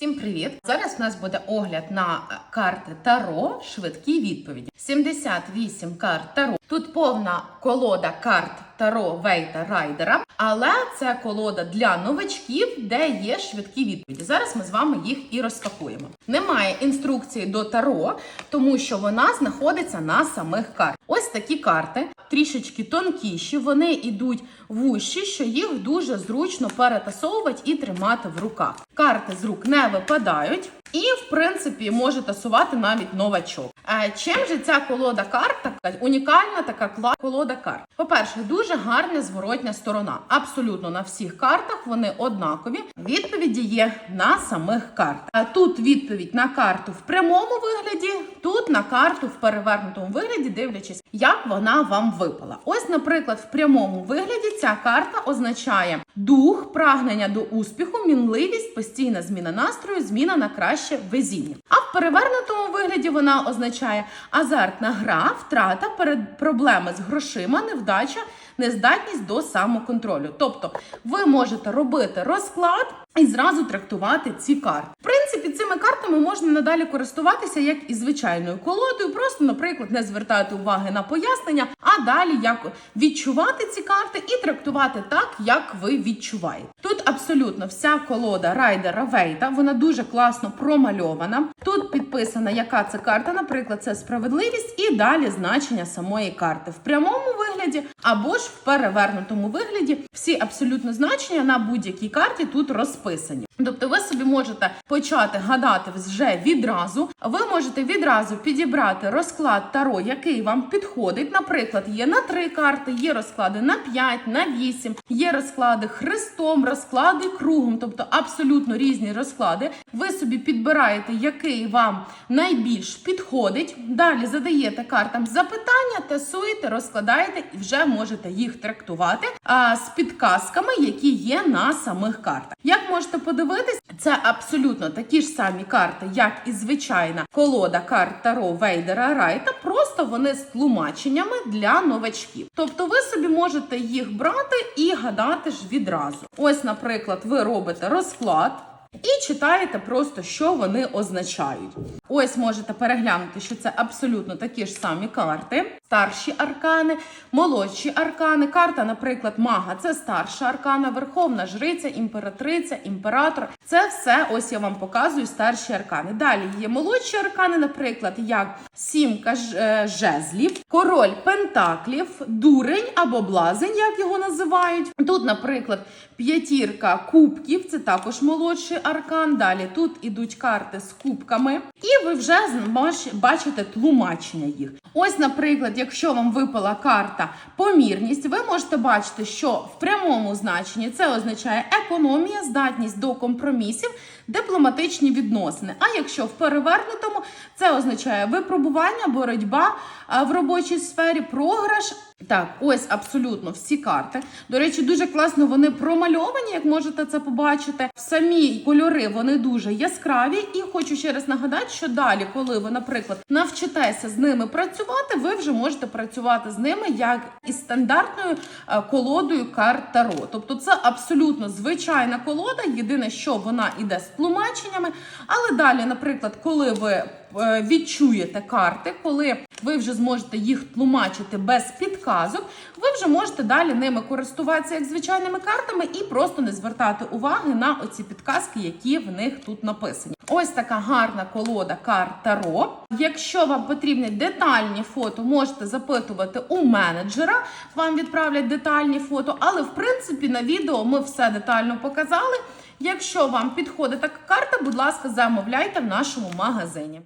Всім привіт! Зараз у нас буде огляд на е, карти Таро, швидкі відповіді. 78 карт Таро. Тут повна колода карт Таро Вейта Райдера, але це колода для новачків, де є швидкі відповіді. Зараз ми з вами їх і розпакуємо. Немає інструкції до Таро, тому що вона знаходиться на самих картах. Ось такі карти, трішечки тонкіші, вони йдуть вущі, що їх дуже зручно перетасовувати і тримати в руках. Карти з рук не випадають. І, в принципі, може тасувати навіть новачок. Чим же ця колода карт така унікальна така кла- колода карт? По-перше, дуже гарна зворотня сторона. Абсолютно на всіх картах вони однакові. Відповіді є на самих картах. Тут відповідь на карту в прямому вигляді, тут на карту в перевернутому вигляді, дивлячись, як вона вам випала. Ось, наприклад, в прямому вигляді ця карта означає дух, прагнення до успіху, мінливість, постійна зміна настрою, зміна на краще везіння. А перевернутому вигляді вона означає азартна гра, втрата, перед проблеми з грошима, невдача, нездатність до самоконтролю. Тобто, ви можете робити розклад і зразу трактувати ці карти. В принципі, цими картами можна надалі користуватися як і звичайною колодою, просто, наприклад, не звертати уваги на пояснення, а далі як відчувати ці карти і трактувати так, як ви відчуваєте. Тут абсолютно вся колода райдера Вейта, вона дуже класно промальована. Тут підписана, яка це карта, наприклад, це справедливість, і далі значення самої карти в прямому вигляді або ж в перевернутому вигляді. Всі абсолютно значення на будь-якій карті тут розписані. Тобто, ви собі можете почати гадати вже відразу. Ви можете відразу підібрати розклад таро, який вам підходить. Наприклад, є на три карти, є розклади на 5, на 8, є розклади хрестом, розклади кругом, тобто абсолютно різні розклади. Ви собі підбираєте, який вам найбільш підходить. Далі задаєте картам запитання, тасуєте, розкладаєте і вже можете їх трактувати а, з підказками, які є на самих картах. Як можете подивитись, це абсолютно такі ж самі карти, як і звичайна колода карт Таро Вейдера Райта, просто вони з тлумаченнями для новачків. Тобто ви собі можете їх брати і гадати ж відразу. Ось, наприклад, ви робите розклад. І читаєте просто, що вони означають. Ось можете переглянути, що це абсолютно такі ж самі карти, старші аркани, молодші аркани. Карта, наприклад, мага це старша аркана, верховна жриця, імператриця, імператор. Це все ось я вам показую старші аркани. Далі є молодші аркани, наприклад, як сімка е, жезлів, король пентаклів, дурень або блазень, як його називають. Тут, наприклад, п'ятірка кубків, це також молодший аркан. Далі тут ідуть карти з кубками, і ви вже бачите тлумачення їх. Ось, наприклад, якщо вам випала карта помірність, ви можете бачити, що в прямому значенні це означає економія, здатність до компромісів, дипломатичні відносини. А якщо в перевернутому, це означає випробування, боротьба в робочій сфері, програш. Так, ось абсолютно всі карти. До речі, дуже класно вони промальовані, як можете це побачити. Самі кольори вони дуже яскраві. І хочу ще раз нагадати, що далі, коли ви, наприклад, навчитеся з ними працювати, ви вже можете працювати з ними як із стандартною е, колодою карт Таро. Тобто, це абсолютно звичайна колода. Єдине, що вона іде з тлумаченнями. Але далі, наприклад, коли ви відчуєте карти, коли ви вже зможете їх тлумачити без підказок, ви вже можете далі ними користуватися як звичайними картами і просто не звертати уваги на оці підказки, які в них тут написані. Ось така гарна колода карт Таро. Якщо вам потрібні детальні фото, можете запитувати у менеджера. Вам відправлять детальні фото, але в принципі на відео ми все детально показали. Якщо вам підходить така карта, будь ласка, замовляйте в нашому магазині.